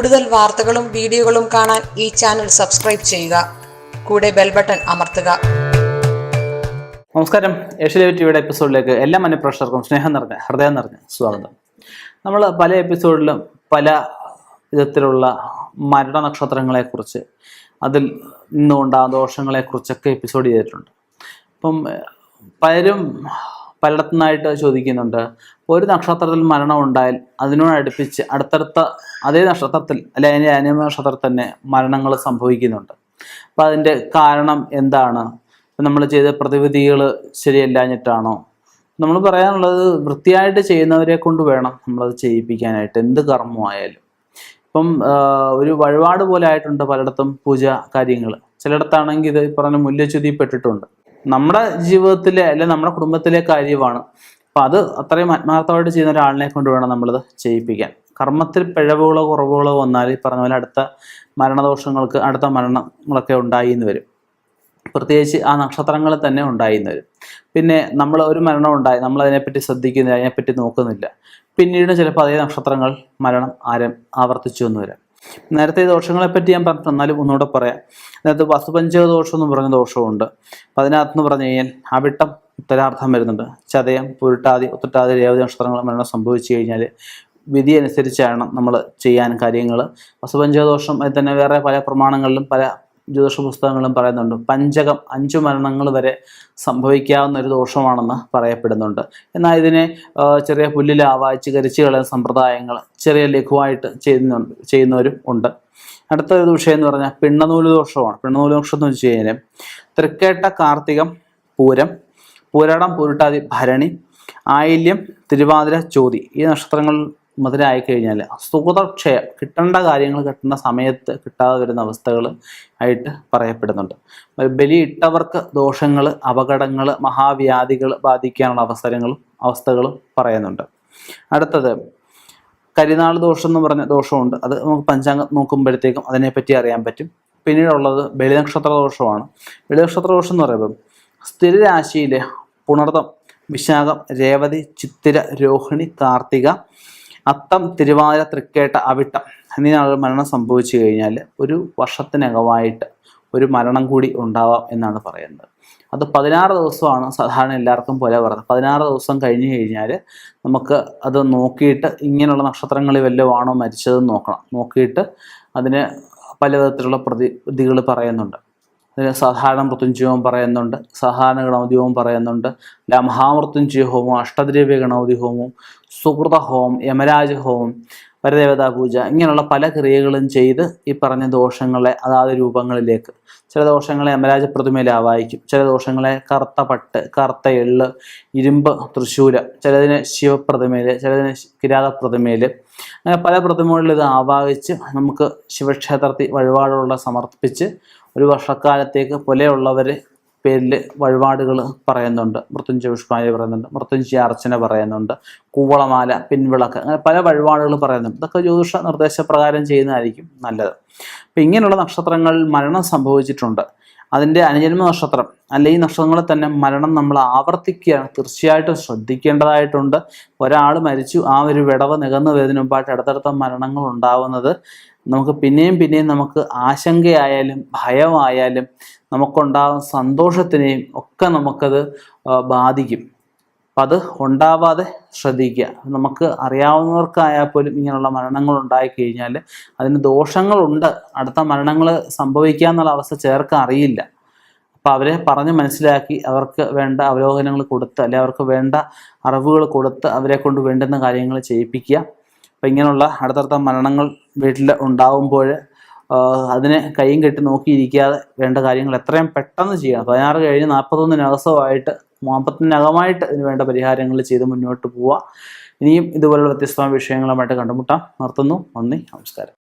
കൂടുതൽ വാർത്തകളും വീഡിയോകളും കാണാൻ ഈ ചാനൽ സബ്സ്ക്രൈബ് ചെയ്യുക. കൂടെ ബെൽ ബട്ടൺ അമർത്തുക. നമസ്കാരം. ഏഷ്യൻ ടിവിയുടെ എപ്പിസോഡിലേക്ക് എല്ലാ മനഃപ്രേക്ഷകർക്കും സ്നേഹം നിറഞ്ഞ ഹൃദയം നിറഞ്ഞ സ്വാഗതം. നമ്മൾ പല എപ്പിസോഡിലും പല വിധത്തിലുള്ള നക്ഷത്രങ്ങളെക്കുറിച്ച് അതിൽ നിന്നുണ്ടാകുന്ന ദോഷങ്ങളെക്കുറിച്ചൊക്കെ എപ്പിസോഡ് ചെയ്തിട്ടുണ്ട്. അപ്പം പലരും പലയിടത്തു നിന്നായിട്ട് ചോദിക്കുന്നുണ്ട്. ഒരു നക്ഷത്രത്തിൽ മരണം ഉണ്ടായാൽ അതിനോട് അടുപ്പിച്ച് അടുത്തടുത്ത അതേ നക്ഷത്രത്തിൽ അല്ലെങ്കിൽ അതിന്റെ അനിയമ നക്ഷത്രത്തിൽ തന്നെ മരണങ്ങൾ സംഭവിക്കുന്നുണ്ട്. അപ്പം അതിന്റെ കാരണം എന്താണ്? നമ്മൾ ചെയ്ത പ്രതിവിധികൾ ശരിയല്ലാഞ്ഞിട്ടാണോ? നമ്മൾ പറയാനുള്ളത് വൃത്തിയായിട്ട് ചെയ്യുന്നവരെ കൊണ്ട് വേണം നമ്മളത് ചെയ്യിപ്പിക്കാനായിട്ട് എന്ത് കർമ്മമായാലും. ഇപ്പം ഒരു വഴിപാട് പോലെ ആയിട്ടുണ്ട് പലയിടത്തും പൂജ കാര്യങ്ങൾ ചിലയിടത്താണെങ്കിൽ ഇത് പറഞ്ഞ മുല്യച്യുതി പെട്ടിട്ടുണ്ട്. നമ്മുടെ ജീവിതത്തിലെ അല്ലെ നമ്മുടെ കുടുംബത്തിലെ കാര്യമാണ്. അപ്പം അത് അത്രയും ആത്മാർത്ഥമായിട്ട് ചെയ്യുന്ന ഒരാളിനെ കൊണ്ട് വേണം നമ്മളത് ചെയ്യിപ്പിക്കാൻ. കർമ്മത്തിൽ പിഴവുകളോ കുറവുകളോ വന്നാൽ ഈ പറഞ്ഞ പോലെ അടുത്ത മരണദോഷങ്ങൾക്ക് അടുത്ത മരണങ്ങളൊക്കെ ഉണ്ടായി എന്ന് വരും. പ്രത്യേകിച്ച് ആ നക്ഷത്രങ്ങളിൽ തന്നെ ഉണ്ടായി എന്ന് വരും. പിന്നെ നമ്മൾ ഒരു മരണം ഉണ്ടായി നമ്മൾ അതിനെപ്പറ്റി ശ്രദ്ധിക്കുന്നില്ല അതിനെപ്പറ്റി നോക്കുന്നില്ല. പിന്നീട് ചിലപ്പോൾ അതേ നക്ഷത്രങ്ങൾ മരണം ആരം ആവർത്തിച്ചു എന്ന് വരാം. നേരത്തെ ദോഷങ്ങളെ ദോഷങ്ങളെപ്പറ്റി ഞാൻ പറഞ്ഞു എന്നാലും ഒന്നുകൂടെ പറയാം. നേരത്തെ വസുപഞ്ചക ദോഷം എന്ന് പറഞ്ഞ ദോഷമുണ്ട് അപ്പം അതിനകത്ത് പറഞ്ഞു കഴിഞ്ഞാൽ അവിട്ടം ഉത്തരാർത്ഥം വരുന്നുണ്ട്. ചതയം പുരുട്ടാതി ഉത്തട്ടാതി രേവതി നക്ഷത്രങ്ങൾ മരണം സംഭവിച്ചു കഴിഞ്ഞാൽ വിധി അനുസരിച്ചാണ് നമ്മൾ ചെയ്യാൻ കാര്യങ്ങൾ വസുപഞ്ചക ദോഷം അതിൽ തന്നെ വേറെ പല പ്രമാണങ്ങളിലും പല ജ്യോതിഷ പുസ്തകങ്ങളും പറയുന്നുണ്ട്. പഞ്ചകം അഞ്ചു മരണങ്ങൾ വരെ സംഭവിക്കാവുന്ന ഒരു ദോഷമാണെന്ന് പറയപ്പെടുന്നുണ്ട്. എന്നാൽ ഇതിനെ ചെറിയ പുല്ലിൽ ആവാഹിച്ച് കരിച്ചു കളയുന്ന സമ്പ്രദായങ്ങൾ ചെറിയ ലഘുവായിട്ട് ചെയ്യുന്നുണ്ട് ചെയ്യുന്നവരും ഉണ്ട്. അടുത്ത ഒരു വിഷയം എന്ന് പറഞ്ഞാൽ പിണ്ണനൂൽ ദോഷമാണ്. പിണ്ണനൂൽ ദോഷം എന്ന് വെച്ച് കഴിഞ്ഞാൽ തൃക്കേട്ട കാർത്തികം പൂരം പൂരാടം പൂരിട്ടാതി ഭരണി ആയില്യം തിരുവാതിര ചോതി ഈ നക്ഷത്രങ്ങൾ മുതലായി കഴിഞ്ഞാൽ സുഹൃതക്ഷയം കിട്ടേണ്ട കാര്യങ്ങൾ കിട്ടുന്ന സമയത്ത് കിട്ടാതെ വരുന്ന അവസ്ഥകൾ ആയിട്ട് പറയപ്പെടുന്നുണ്ട്. ബലി ഇട്ടവർക്ക് ദോഷങ്ങൾ അപകടങ്ങൾ മഹാവ്യാധികൾ ബാധിക്കാനുള്ള അവസരങ്ങളും അവസ്ഥകളും പറയുന്നുണ്ട്. അടുത്തത് കരിനാൾ ദോഷം എന്ന് പറഞ്ഞ ദോഷമുണ്ട്. അത് നമുക്ക് പഞ്ചാംഗം നോക്കുമ്പോഴത്തേക്കും അതിനെപ്പറ്റി അറിയാൻ പറ്റും. പിന്നീടുള്ളത് ബലിനക്ഷത്ര ദോഷമാണ്. ബലി നക്ഷത്ര ദോഷം എന്ന് പറയുമ്പോൾ സ്ഥിരരാശിയിലെ പുണർതം വിശാഖം രേവതി ചിത്തിര രോഹിണി കാർത്തിക അത്തം തിരുവാതിര തൃക്കേട്ട അവിട്ടം എന്നീ മരണം സംഭവിച്ചു കഴിഞ്ഞാൽ ഒരു വർഷത്തിനകമായിട്ട് ഒരു മരണം കൂടി ഉണ്ടാവാം എന്നാണ് പറയുന്നത്. അത് പതിനാറ് ദിവസമാണ് സാധാരണ എല്ലാവർക്കും പോലെ പറയുന്നത്. പതിനാറ് ദിവസം കഴിഞ്ഞ് കഴിഞ്ഞാൽ നമുക്ക് അത് നോക്കിയിട്ട് ഇങ്ങനെയുള്ള നക്ഷത്രങ്ങളിൽ വല്ലതും ആണോ മരിച്ചതെന്ന് നോക്കണം. നോക്കിയിട്ട് അതിന് പല വിധത്തിലുള്ള പ്രതിവിധികൾ പറയുന്നുണ്ട്. അതിന് സാധാരണ മൃത്യുഞ്ജയവും പറയുന്നുണ്ട് സാധാരണ ഗണപതി പറയുന്നുണ്ട്. അല്ല മഹാമൃത്യുഞ്ജയ ഹോമം അഷ്ടദ്രവ്യ ഗണപതി ഹോമം സുഹൃത ഹോമം യമരാജ ഹോമം വരദേവതാ പൂജ ഇങ്ങനെയുള്ള പല ക്രിയകളും ചെയ്ത് ഈ പറഞ്ഞ ദോഷങ്ങളെ അതാത് രൂപങ്ങളിലേക്ക്. ചില ദോഷങ്ങളെ യമരാജ പ്രതിമയിൽ ആവാഹിക്കും ചില ദോഷങ്ങളെ കറുത്ത പട്ട് കറുത്ത എള്ള് ഇരുമ്പ് തൃശ്ശൂല ചിലതിന് ശിവപ്രതിമയിൽ ചിലതിന് കിരാത പ്രതിമയിൽ അങ്ങനെ പല പ്രതിമകളിൽ ഇത് ആവാഹിച്ച് നമുക്ക് ശിവക്ഷേത്രത്തിൽ വഴിപാടുള്ള സമർപ്പിച്ച് ഒരു വർഷക്കാലത്തേക്ക് പുലയുള്ളവർ പേരിൽ വഴിപാടുകൾ പറയുന്നുണ്ട്. മൃത്യുഞ്ജയ പുഷ്പാഞ്ജലി പറയുന്നുണ്ട്. മൃത്യുഞ്ജയ അർച്ചന പറയുന്നുണ്ട്. കൂവളമാല പിൻവിളക്ക് അങ്ങനെ പല വഴിപാടുകൾ പറയുന്നുണ്ട്. ഇതൊക്കെ ജ്യോതിഷ നിർദ്ദേശപ്രകാരം ചെയ്യുന്നതായിരിക്കും നല്ലത്. അപ്പം ഇങ്ങനെയുള്ള നക്ഷത്രങ്ങളിൽ മരണം സംഭവിച്ചിട്ടുണ്ട്. അതിന്റെ അനുജന്മ നക്ഷത്രം അല്ലെ ഈ നക്ഷത്രങ്ങളിൽ തന്നെ മരണം നമ്മൾ ആവർത്തിക്കുകയാണ്. തീർച്ചയായിട്ടും ശ്രദ്ധിക്കേണ്ടതായിട്ടുണ്ട്. ഒരാൾ മരിച്ചു ആ ഒരു വിടവ് നികന്നു വരുന്നതിന് മുമ്പായിട്ട് അടുത്തടുത്ത മരണങ്ങൾ ഉണ്ടാവുന്നത് നമുക്ക് പിന്നെയും പിന്നെയും നമുക്ക് ആശങ്കയായാലും ഭയമായാലും നമുക്കുണ്ടാകുന്ന സന്തോഷത്തിനെയും ഒക്കെ നമുക്കത് ബാധിക്കും. അപ്പം അത് ഉണ്ടാവാതെ ശ്രദ്ധിക്കുക. നമുക്ക് അറിയാവുന്നവർക്കായാൽ പോലും ഇങ്ങനെയുള്ള മരണങ്ങൾ ഉണ്ടായി കഴിഞ്ഞാൽ അതിന് ദോഷങ്ങളുണ്ട്. അടുത്ത മരണങ്ങൾ സംഭവിക്കുക എന്നുള്ള അവസ്ഥ ചേർക്ക് അറിയില്ല. അപ്പോൾ അവരെ പറഞ്ഞ് മനസ്സിലാക്കി അവർക്ക് വേണ്ട അവലോകനങ്ങൾ കൊടുത്ത് അല്ലെ അവർക്ക് വേണ്ട അറിവുകൾ കൊടുത്ത് അവരെ കൊണ്ട് വേണ്ടുന്ന കാര്യങ്ങൾ ചെയ്യിപ്പിക്കുക. അപ്പം ഇങ്ങനെയുള്ള അടുത്തടുത്ത മരണങ്ങൾ വീട്ടിൽ ഉണ്ടാവുമ്പോൾ അതിനെ കൈയും കെട്ടി നോക്കിയിരിക്കാതെ വേണ്ട കാര്യങ്ങൾ എത്രയും പെട്ടെന്ന് ചെയ്യണം. പതിനാറ് കഴിഞ്ഞ് നാൽപ്പത്തൊന്നിനകസമായിട്ട് നാൽപ്പത്തിനകമായിട്ട് ഇതിന് വേണ്ട പരിഹാരങ്ങൾ ചെയ്ത് മുന്നോട്ട് പോവുക ഇനിയും ഇതുപോലുള്ള വ്യത്യസ്തമായ വിഷയങ്ങളുമായിട്ട് കണ്ടുമുട്ടാം. നിർത്തുന്നു. നന്ദി. നമസ്കാരം.